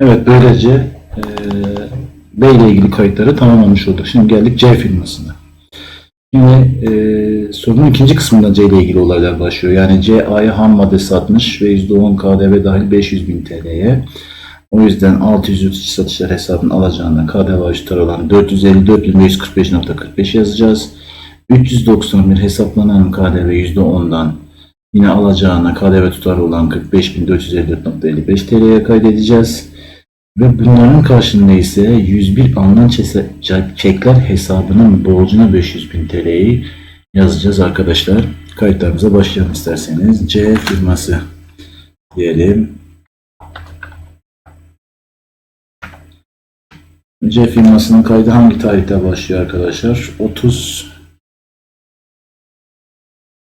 Evet böylece e, B ile ilgili kayıtları tamamlamış olduk. Şimdi geldik C firmasına. Şimdi e, sorunun ikinci kısmında C ile ilgili olaylar başlıyor. Yani C A'ya ham madde satmış ve %10 KDV dahil 500 bin TL'ye. O yüzden 633 satışlar hesabının alacağına KDV tutarı olan 454.545.45 yazacağız. 391 hesaplanan KDV %10'dan yine alacağına KDV tutarı olan 45.454.55 TL'ye kaydedeceğiz. Ve bunların karşılığında ise 101 alınan çekler hesabının borcuna 500 bin TL'yi yazacağız arkadaşlar. Kayıtlarımıza başlayalım isterseniz. C firması diyelim. C firmasının kaydı hangi tarihte başlıyor arkadaşlar? 30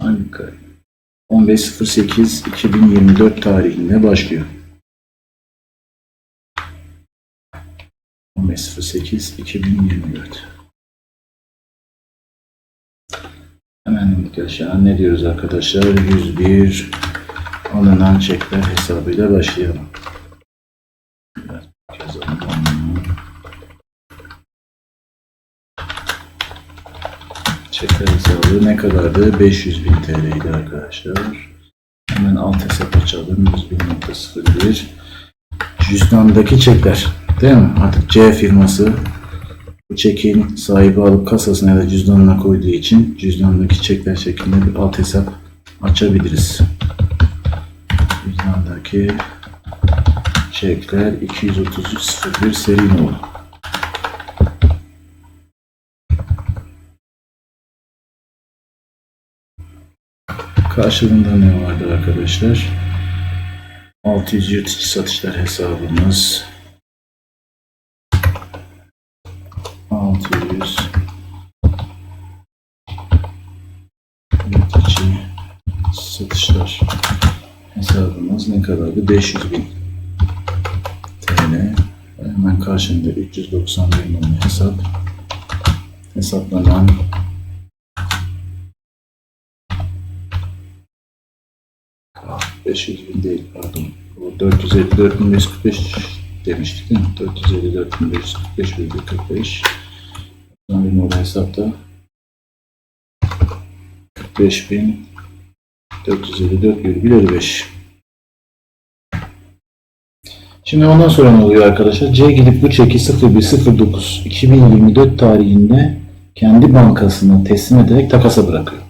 hangi kayıt? 15.08.2024 tarihinde başlıyor. 15.08.2024 Hemen yaşanan ne diyoruz arkadaşlar? 101 alınan çekler hesabıyla başlayalım. Çekler hesabı ne kadardı? 500 bin TL'ydi arkadaşlar. Hemen alt hesap açalım. 101.01 Cüzdandaki çekler. Değil mi? Artık C firması bu çekin sahibi alıp kasasına ya da cüzdanına koyduğu için cüzdandaki çekler şeklinde bir alt hesap açabiliriz. Cüzdandaki çekler 23301 seri nolu. Karşılığında ne vardı arkadaşlar? 600 yırtıcı satışlar hesabımız. 600 yırtıcı satışlar hesabımız ne kadardı? 500 bin TL. Hemen karşında 391 numaralı hesap. Hesaplanan Ah, 500 bin değil pardon. O 454 bin 545 demiştik değil mi? 454 bin 545 virgül 45. Numara hesapta 45 bin 454 virgül 55. Şimdi ondan sonra ne oluyor arkadaşlar? C gidip bu çeki 0109 2024 tarihinde kendi bankasına teslim ederek takasa bırakıyor.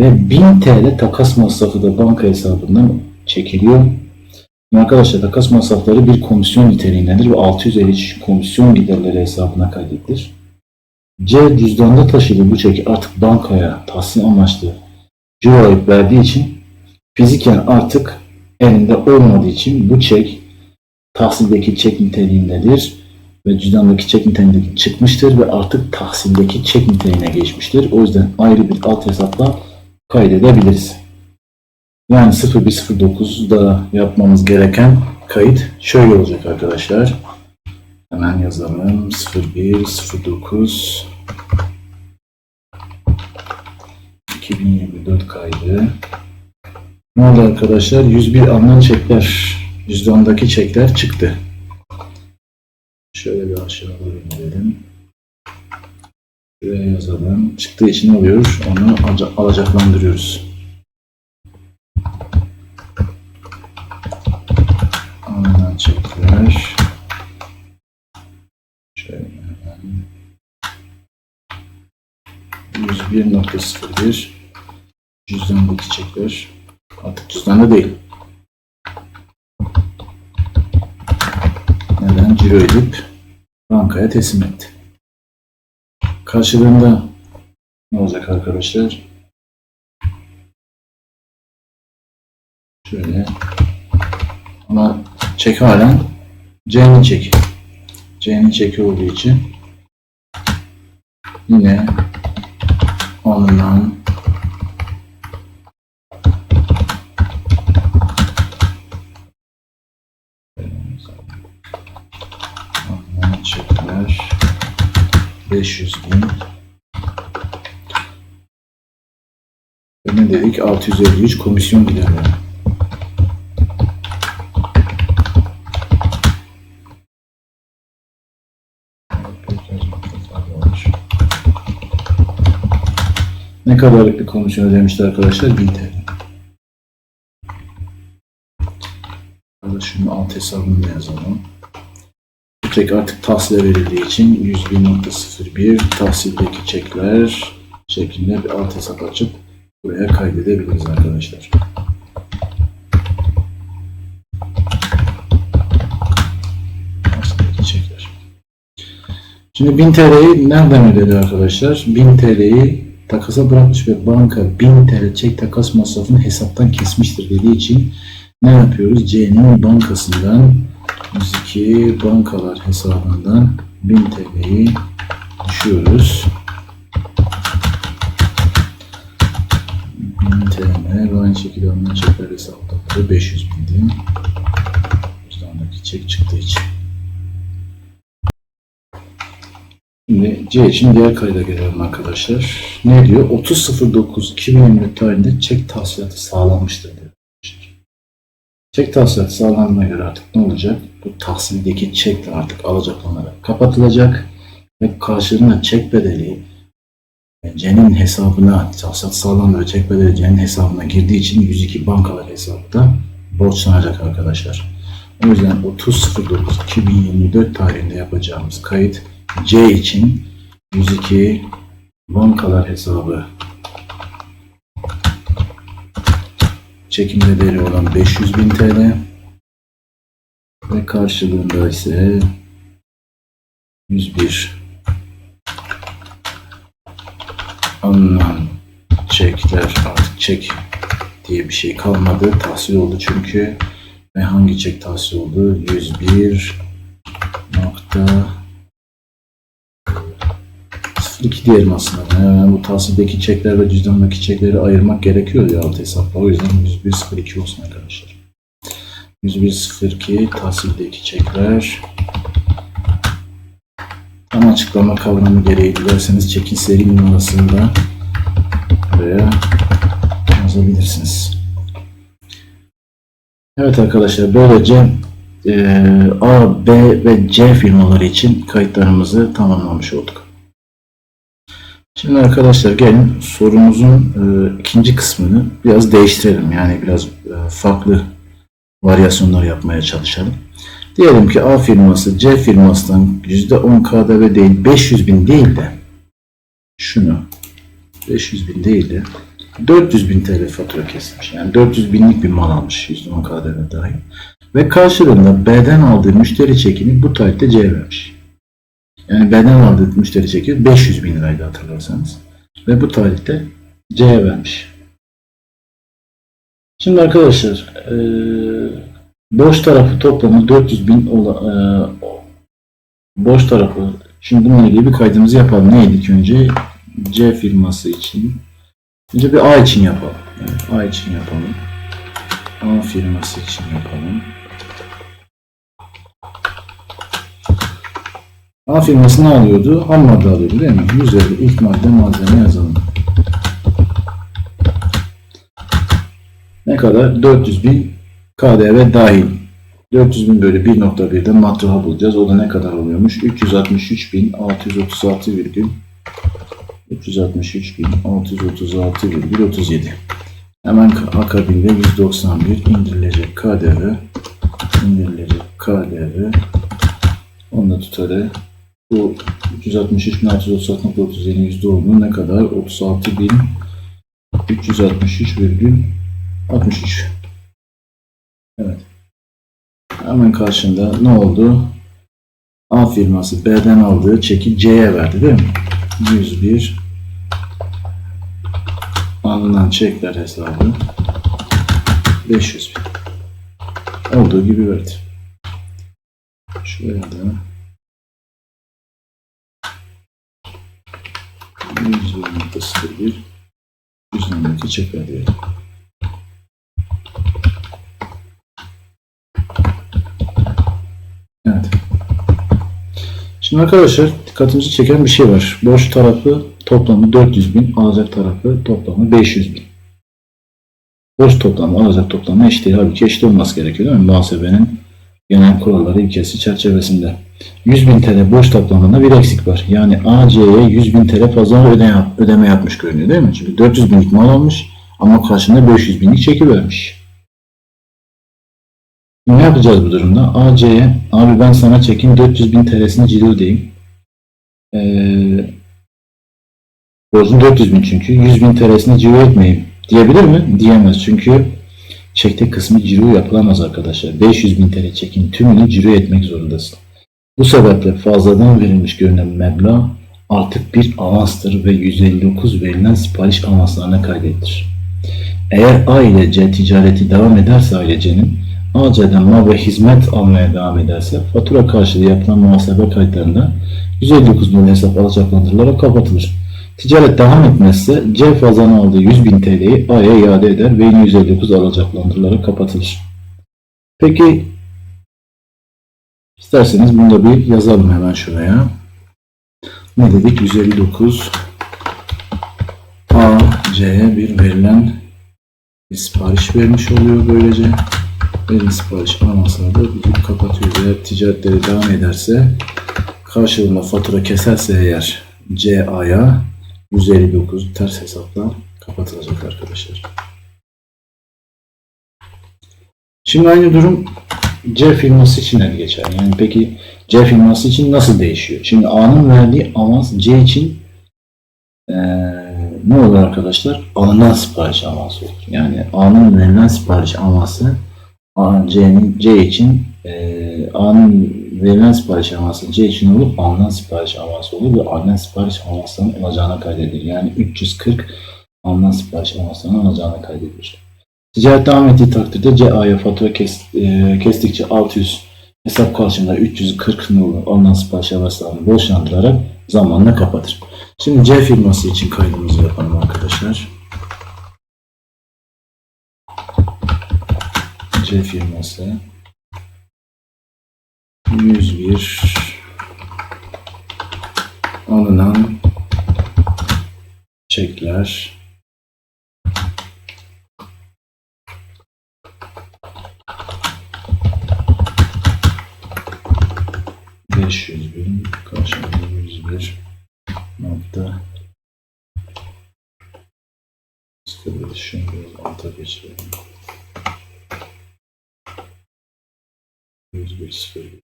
Ve 1000 TL takas masrafı da banka hesabından çekiliyor. Arkadaşlar takas masrafları bir komisyon niteliğindedir ve 653 komisyon giderleri hesabına kaydedilir. C cüzdanda taşıdığı bu çeki artık bankaya tahsil amaçlı cirolayıp verdiği için fiziken artık elinde olmadığı için bu çek tahsildeki çek niteliğindedir ve cüzdandaki çek niteliğindeki çıkmıştır ve artık tahsildeki çek niteliğine geçmiştir. O yüzden ayrı bir alt hesapla kaydedebiliriz. Yani 0109'da yapmamız gereken kayıt şöyle olacak arkadaşlar. Hemen yazalım. 0109 2024 kaydı. Ne oldu arkadaşlar? 101 alınan çekler, cüzdandaki çekler çıktı. Şöyle bir aşağı doğru inelim. Şuraya yazalım. Çıktığı için ne oluyor? Onu alaca- alacaklandırıyoruz. 101.01 Cüzdandaki çekler. Artık cüzdanda değil. Neden? Ciro edip bankaya teslim etti. Karşılığında ne olacak arkadaşlar? Şöyle ama çek halen C'nin çeki. C'nin çeki olduğu için yine alınan çekler 500 bin. Ne dedik 653 komisyon giderleri Ne kadarlık bir komisyon ödemişti arkadaşlar? 1000 TL. Şunu alt hesabını da yazalım. Bu çek artık tahsile verildiği için 101.01 tahsildeki çekler şeklinde bir alt hesap açıp buraya kaydedebiliriz arkadaşlar. Şimdi 1000 TL'yi nereden ödedi arkadaşlar? 1000 TL'yi takasa bırakmış ve banka 1000 TL çek takas masrafını hesaptan kesmiştir dediği için ne yapıyoruz? C'nin bankasından 102 bankalar hesabından 1000 TL'yi düşüyoruz. 1000 TL aynı şekilde ondan çekler hesapta 500 bindi. Cüzdandaki çek çıktığı için. Şimdi C için diğer kayda gelelim arkadaşlar. Ne diyor? 30.09.2024 tarihinde çek tahsilatı sağlanmıştır diyor. Çek tahsilatı sağlandığına göre artık ne olacak? Bu tahsildeki çek de artık alacaklanarak kapatılacak ve karşılığında çek bedeli C'nin hesabına tahsilat sağlandı ve çek bedeli C'nin hesabına girdiği için 102 bankalar hesapta borçlanacak arkadaşlar. O yüzden 30.09.2024 tarihinde yapacağımız kayıt C için 102 bankalar hesabı çekim bedeli olan 500 bin TL ve karşılığında ise 101 alınan çekler artık çek diye bir şey kalmadı. Tahsil oldu çünkü ve hangi çek tahsil oldu? 101 nokta 02 diyelim aslında. Yani bu tahsildeki çekler ve cüzdandaki çekleri ayırmak gerekiyor ya alt hesapla. O yüzden 10102 olsun arkadaşlar. 10102 tahsildeki çekler tam açıklama kavramı gereği dilerseniz çekin seri numarasını da buraya yazabilirsiniz. Evet arkadaşlar böylece e, A, B ve C firmaları için kayıtlarımızı tamamlamış olduk. Şimdi arkadaşlar gelin sorumuzun e, ikinci kısmını biraz değiştirelim. Yani biraz e, farklı varyasyonlar yapmaya çalışalım. Diyelim ki A firması C firmasından %10 KDV değil 500 bin değil de şunu 500 bin değil de 400 bin TL fatura kesmiş. Yani 400 binlik bir mal almış %10 KDV dahil. Ve karşılığında B'den aldığı müşteri çekini bu tarihte C'ye vermiş. Yani B'den aldığı müşteri çeki 500 bin liraydı hatırlarsanız. Ve bu tarihte C'ye vermiş. Şimdi arkadaşlar eee boş tarafı toplamı 400 bin ola, eee, boş tarafı şimdi bununla ilgili bir kaydımızı yapalım. Neydi ki önce? C firması için. Önce bir A için yapalım. Evet, A için yapalım. A firması için yapalım. A firması ne alıyordu? Ham madde alıyordu değil mi? 150 ilk madde malzeme yazalım. Ne kadar? 400 bin KDV dahil. 400 bin bölü 1.1'de matraha bulacağız. O da ne kadar oluyormuş? 363 bin 636 virgül 363 bin 636 virgül 37. Hemen akabinde 191 indirilecek KDV indirilecek KDV onu tutarı bu 363.636.37'nin yüzde olduğu ne kadar? 36.363,63. Evet. Hemen karşında ne oldu? A firması B'den aldığı çeki C'ye verdi değil mi? 101 alınan çekler hesabı 500 bin. Olduğu gibi verdi. Şuraya da 120.01 120'deki çekler diyelim. Evet. Şimdi arkadaşlar dikkatimizi çeken bir şey var. Boş tarafı toplamı 400 bin, alacak tarafı toplamı 500 bin. Boş toplamı, alacak toplamı eşit değil. Halbuki eşit olması gerekiyor değil mi? Muhasebenin genel kuralları ilkesi çerçevesinde. 100.000 TL borç toplamında bir eksik var. Yani AC'ye 100.000 TL fazla yap- ödeme yapmış görünüyor değil mi? Çünkü 400 binlik mal almış ama karşında 500 binlik çeki vermiş. Ne yapacağız bu durumda? AC'ye abi ben sana çekin 400 bin TL'sini ciro diyeyim. Ee, borcun 400 bin çünkü. 100 bin TL'sini ciro etmeyeyim. Diyebilir mi? Diyemez. Çünkü çekte kısmı ciro yapılamaz arkadaşlar. 500 bin TL çekin tümünü ciro etmek zorundasın. Bu sebeple fazladan verilmiş görünen meblağ artık bir avanstır ve 159 verilen sipariş avanslarına kaydedilir. Eğer A ile C ticareti devam ederse ailecenin AC'den mal ve hizmet almaya devam ederse fatura karşılığı yapılan muhasebe kayıtlarında 159 bin hesap alacaklandırılarak kapatılır. Ticaret devam etmezse C fazladan aldığı 100 bin TL'yi A'ya iade eder ve yine 159 alacaklandırılarak kapatılır. Peki isterseniz bunu da bir yazalım hemen şuraya. Ne dedik? 159 A, C'ye bir verilen bir sipariş vermiş oluyor böylece. Verilen sipariş almasa da bizim kapatıyoruz. Eğer ticaretleri devam ederse karşılığında fatura keserse eğer CA'ya 159 ters hesapla kapatılacak arkadaşlar. Şimdi aynı durum C firması için de geçer. Yani peki C firması için nasıl değişiyor? Şimdi A'nın verdiği avans C için eee, ne olur arkadaşlar? Alınan sipariş avansı olur. Yani A'nın verilen sipariş avansı C'nin C için eee, A'nın verilen sipariş avansı C için olup alınan sipariş avansı olur ve alınan sipariş avansının alacağına kaydedilir. Yani 340 alınan sipariş avansının alacağına kaydedilir. Ticaret devam ettiği takdirde CA'ya fatura kes, eee, kestikçe 600 hesap karşılığında 340 nolu alınan sipariş avanslarını borçlandırarak zamanla kapatır. Şimdi C firması için kaydımızı yapalım arkadaşlar. C firması 101 alınan çekler beş yüz bin karşılığında yüz bir nokta. Şimdi geçelim. 101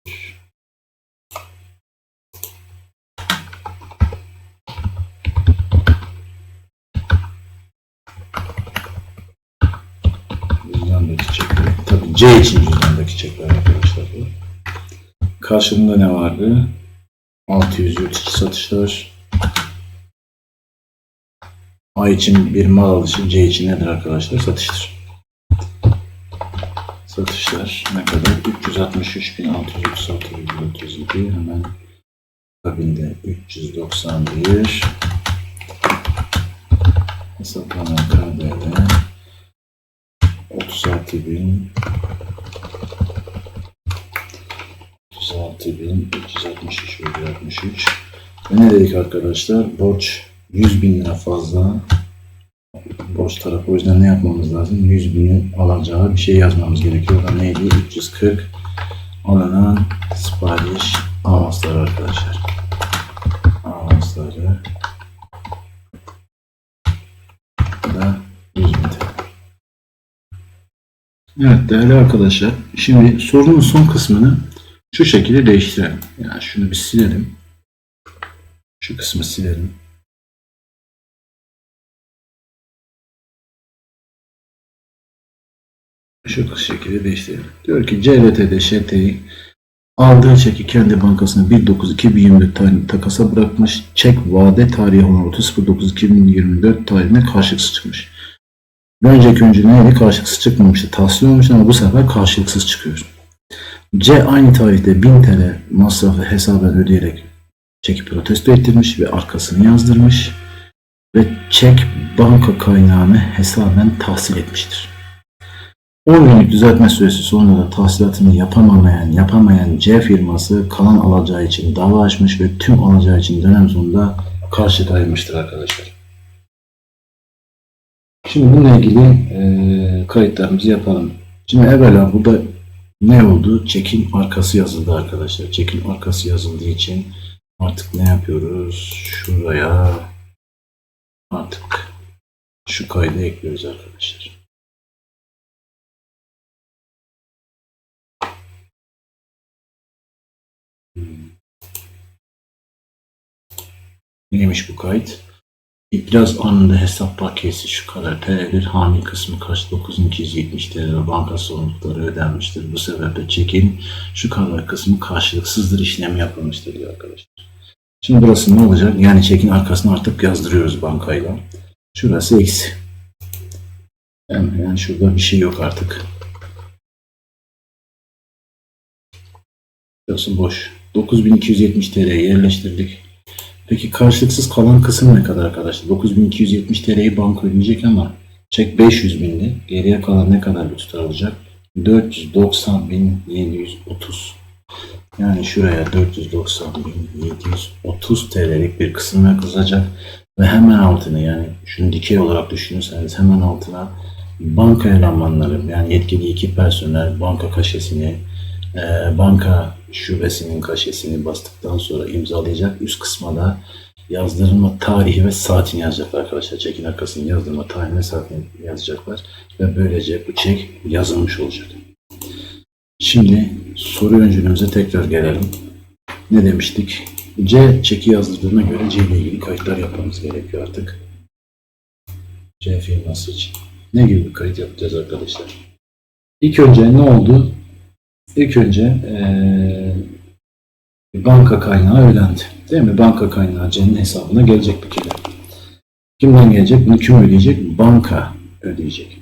C için cüzdandaki çekler arkadaşlar bu. Karşılığında ne vardı? 600 yurt içi satışlar. A için bir mal alışı, C için nedir arkadaşlar? Satıştır. Satışlar ne kadar? 363.636,37 hemen akabinde 391 hesaplanan KDV 36.000 36.363,63 ve ne dedik arkadaşlar? Borç 100 bin lira fazla borç tarafı. O yüzden ne yapmamız lazım? 100 bini alacağı bir şey yazmamız gerekiyor. O da neydi? 340 alınan sipariş avansları arkadaşlar. Avansları da 100 bin TL. Evet değerli arkadaşlar. Şimdi sorunun son kısmını şu şekilde değiştirelim. Yani şunu bir silelim. Şu kısmı silelim. şu şekilde değiştirelim. Diyor ki CRT'de ŞT'yi aldığı çeki kendi bankasına 1.9.2024 tarihinde takasa bırakmış. Çek vade tarihi olan 30.09.2024 tarihine karşılıksız çıkmış. Bir önceki önce neydi? Karşılıksız çıkmamıştı. Tahsil olmuş ama bu sefer karşılıksız çıkıyor. C aynı tarihte 1000 TL masrafı hesaben ödeyerek çeki protesto ettirmiş ve arkasını yazdırmış ve çek banka kaynağını hesaben tahsil etmiştir. 10 günlük düzeltme süresi sonunda da tahsilatını yapamayan, yapamayan C firması kalan alacağı için dava açmış ve tüm alacağı için dönem sonunda karşı ayrılmıştır arkadaşlar. Şimdi bununla ilgili e, kayıtlarımızı yapalım. Şimdi evvela burada ne oldu? Çekin arkası yazıldı arkadaşlar. Çekin arkası yazıldığı için artık ne yapıyoruz? Şuraya artık şu kaydı ekliyoruz arkadaşlar. Hmm. Neymiş bu kayıt? İflas anında hesap bakiyesi şu kadar TL'dir. Hamil kısmı kaç? 9270 TL banka sorumlulukları ödenmiştir. Bu sebeple çekin şu kadar kısmı karşılıksızdır işlem yapılmıştır diyor arkadaşlar. Şimdi burası ne olacak? Yani çekin arkasına artık yazdırıyoruz bankayla. Şurası eksi. Yani, yani şurada bir şey yok artık. Burası boş. 9270 TL'ye yerleştirdik. Peki karşılıksız kalan kısım ne kadar arkadaşlar? 9270 TL'yi banka ödeyecek ama çek 500 bindi. Geriye kalan ne kadar bir tutar olacak? 490.730. Yani şuraya 490.730 TL'lik bir kısım yakılacak. Ve hemen altına yani şunu dikey olarak düşünürseniz hemen altına banka elemanları yani yetkili iki personel banka kaşesini banka şubesinin kaşesini bastıktan sonra imzalayacak. Üst kısma da yazdırma tarihi ve saatini yazacaklar arkadaşlar. Çekin arkasını yazdırma tarihini ve saatini yazacaklar. Ve böylece bu çek yazılmış olacak. Şimdi soru öncülümüze tekrar gelelim. Ne demiştik? C çeki yazdırdığına göre C ile ilgili kayıtlar yapmamız gerekiyor artık. C firması için. Ne gibi bir kayıt yapacağız arkadaşlar? İlk önce ne oldu? İlk önce eee, banka kaynağı ödendi. Değil mi? Banka kaynağı C'nin hesabına gelecek bir kere. Kimden gelecek? Bunu kim ödeyecek? Banka ödeyecek.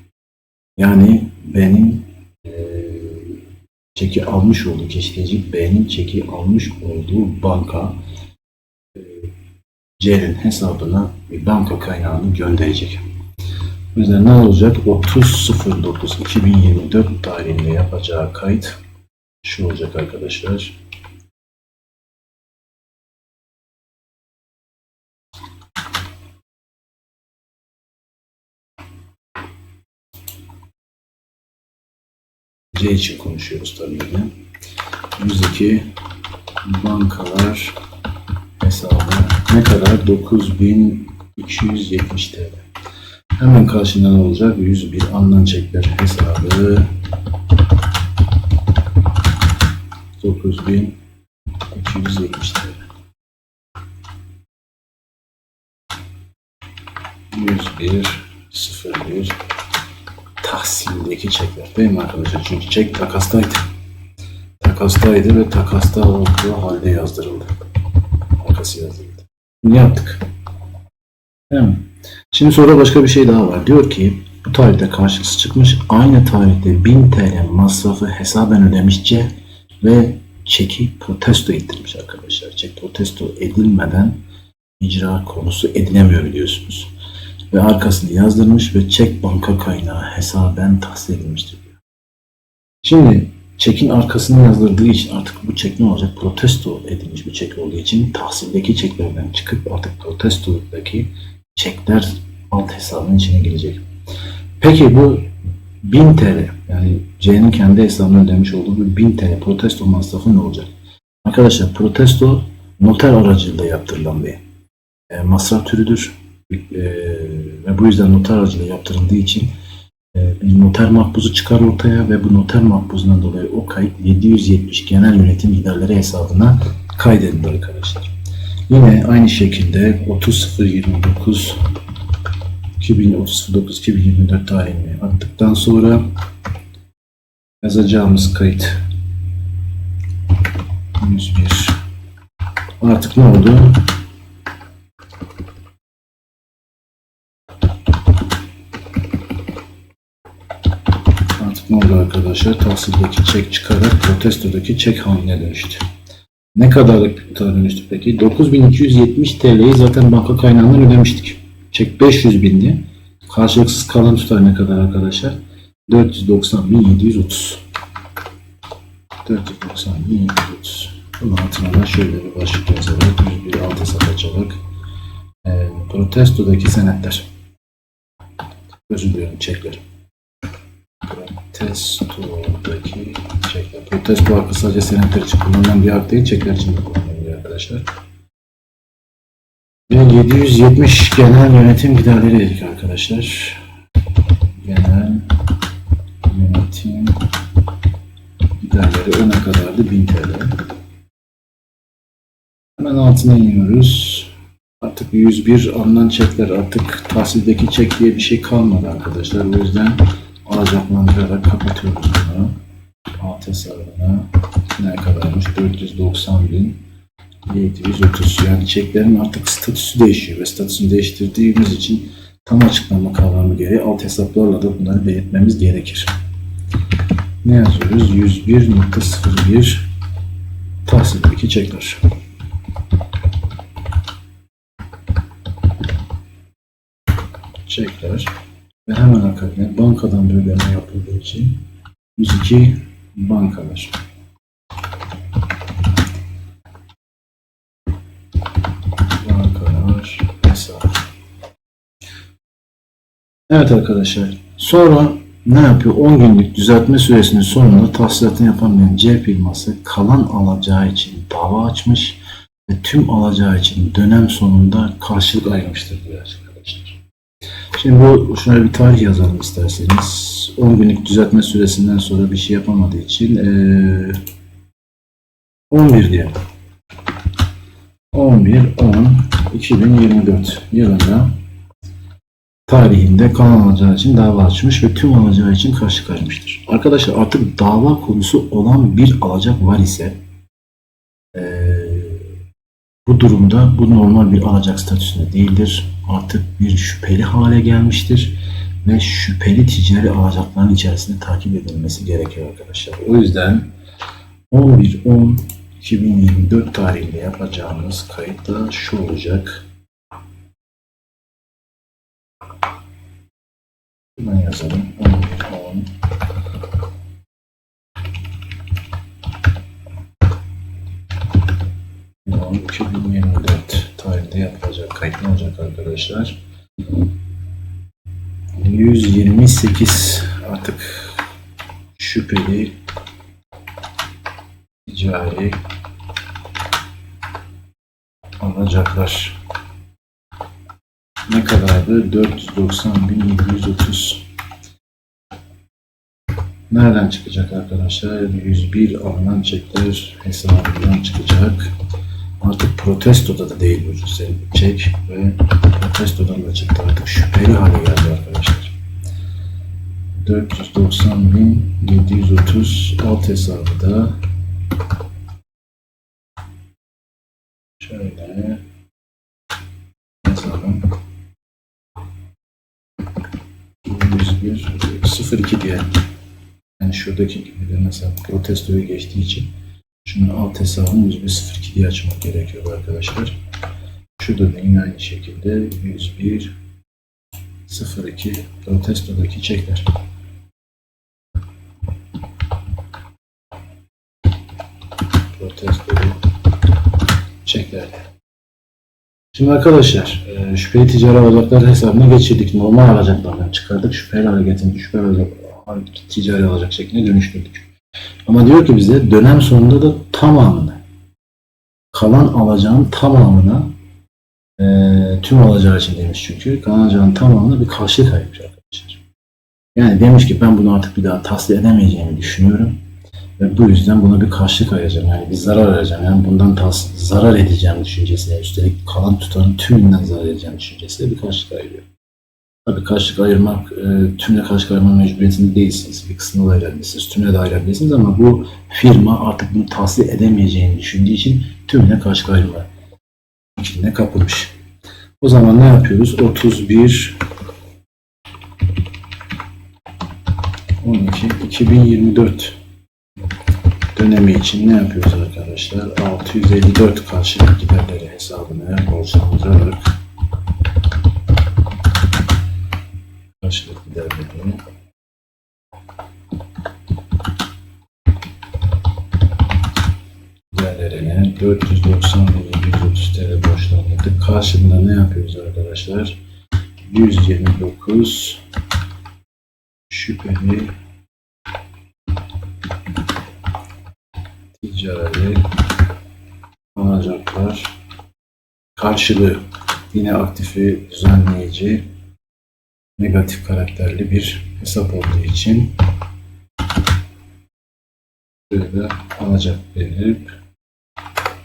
Yani benim eee, çeki almış olduğu kişileci B'nin çeki almış olduğu banka eee, C'nin hesabına bir banka kaynağını gönderecek. O yüzden ne olacak? 30.09.2024 tarihinde yapacağı kayıt şu olacak arkadaşlar. C için konuşuyoruz tabii ki. Yüzdeki bankalar hesabı ne kadar? 9270 TL. Hemen karşında ne olacak? 101 alınan çekler hesabı 9270 TL. 101 01 tahsildeki çekler değil mi arkadaşlar? Çünkü çek takastaydı. Takastaydı ve takasta olduğu halde yazdırıldı. Takası yazdırıldı. Bunu yaptık. Değil mi? Şimdi sonra başka bir şey daha var. Diyor ki bu tarihte karşılıksız çıkmış. Aynı tarihte 1000 TL masrafı hesaben ödemiş C ve çeki protesto ettirmiş arkadaşlar. Çek protesto edilmeden icra konusu edilemiyor biliyorsunuz. Ve arkasını yazdırmış ve çek banka kaynağı hesaben tahsil edilmiştir diyor. Şimdi çekin arkasını yazdırdığı için artık bu çek ne olacak? Protesto edilmiş bir çek olduğu için tahsildeki çeklerden çıkıp artık protestodaki çekler alt hesabının içine girecek. Peki bu 1000 TL yani C'nin kendi hesabına ödemiş olduğu bu 1000 TL protesto masrafı ne olacak? Arkadaşlar protesto noter aracılığıyla yaptırılan bir e, masraf türüdür. E, ve bu yüzden noter aracılığıyla yaptırıldığı için e, bir noter makbuzu çıkar ortaya ve bu noter makbuzundan dolayı o kayıt 770 genel yönetim giderleri hesabına kaydedilir arkadaşlar. Yine aynı şekilde 30.029 2039-2024 tarihini attıktan sonra yazacağımız kayıt 101 artık ne oldu? Artık ne oldu arkadaşlar? Tahsildeki çek çıkarak protestodaki çek haline dönüştü. Ne kadarlık bir dönüştü peki? 9270 TL'yi zaten banka kaynağından ödemiştik. Çek 500 bindi. Karşılıksız kalan tutar ne kadar arkadaşlar? 490.730. 490.730. Bunun altına şöyle bir başlık yazarak 101 altı satacılık. E, protestodaki senetler. Özür diliyorum çekler. Protestodaki Çekler. Protesto hakkı sadece senetler için kullanılan bir hak değil, çekler için de kullanılıyor arkadaşlar. Ve 770 genel yönetim giderleri dedik arkadaşlar. değerleri 10'a kadar da 1000 TL. Hemen altına iniyoruz. Artık 101 alınan çekler artık tahsildeki çek diye bir şey kalmadı arkadaşlar. O yüzden alacaklandırarak kapatıyoruz bunu. Alt hesabına ne kadarmış? 490 bin 730. Yani çeklerin artık statüsü değişiyor ve statüsünü değiştirdiğimiz için tam açıklama kavramı gereği alt hesaplarla da bunları belirtmemiz gerekir. Ne yazıyoruz? 101.01 tahsildeki çekler. çekler ve hemen akabine bankadan bir ödeme yapıldığı için 102 bankalar. Bankalar hesap. Evet arkadaşlar. Sonra ne yapıyor? 10 günlük düzeltme süresinin sonunda tahsilatını yapamayan C firması kalan alacağı için dava açmış ve tüm alacağı için dönem sonunda karşılık ayırmıştır diyor arkadaşlar. Şimdi bu şuna bir tarih yazalım isterseniz. 10 günlük düzeltme süresinden sonra bir şey yapamadığı için eee 11 diyelim. 11 10 2024 yılında tarihinde kalan alacağı için dava açmış ve tüm alacağı için karşı kaymıştır. Arkadaşlar artık dava konusu olan bir alacak var ise eee, bu durumda bu normal bir alacak statüsünde değildir. Artık bir şüpheli hale gelmiştir ve şüpheli ticari alacakların içerisinde takip edilmesi gerekiyor arkadaşlar. O yüzden 11-10-2024 tarihinde yapacağımız kayıtta şu olacak. Hemen yazalım. 11-10 2024 tarihinde yapılacak kayıt ne olacak arkadaşlar? 128 artık şüpheli ticari alacaklar. Ne kadardı? 490.730 Nereden çıkacak arkadaşlar? 101 alınan çekler hesabından çıkacak. Artık protestoda da değil bu çek ve protestodan da çıktı. Artık şüpheli hale geldi arkadaşlar. 490.730 alt hesabı da 02 diye yani şuradaki gibi de mesela protestoyu geçtiği için şunun alt hesabını 101.02 diye açmak gerekiyor arkadaşlar. Şurada da yine aynı şekilde 101 02 protestodaki çekler. Protestodaki çekler. Şimdi arkadaşlar e, şüpheli ticari alacaklar hesabına geçirdik. Normal alacaklardan çıkardık. Şüpheli hareketini şüpheli alacak, ticari alacak şekline dönüştürdük. Ama diyor ki bize dönem sonunda da tamamını kalan alacağın tamamına e, tüm alacağı için demiş çünkü kalan alacağın tamamına bir karşılık ayırmış arkadaşlar. Yani demiş ki ben bunu artık bir daha tahsil edemeyeceğimi düşünüyorum. Ve bu yüzden buna bir karşılık ayıracağım. Yani bir zarar vereceğim. Yani bundan zarar edeceğim düşüncesiyle üstelik kalan tutarın tümünden zarar edeceğim düşüncesiyle bir karşılık ayırıyor. Tabii karşılık ayırmak, e, tümle karşılık ayırma mecburiyetinde değilsiniz. Bir kısmını da ayırabilirsiniz, tümle de ayırabilirsiniz ama bu firma artık bunu tahsil edemeyeceğini düşündüğü için tümle karşılık ayırma fikrine kapılmış. O zaman ne yapıyoruz? 31 12 2024 dönemi için ne yapıyoruz arkadaşlar? 654 karşılık giderleri hesabına borçlandırarak karşılık giderlerini giderlerine 490 ve 130 TL borçlandırdık. Karşılığında ne yapıyoruz arkadaşlar? 129 şüpheli ticari alacaklar karşılığı yine aktifi düzenleyici negatif karakterli bir hesap olduğu için böyle alacak verip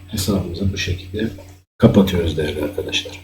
hesabımızı bu şekilde kapatıyoruz değerli arkadaşlar.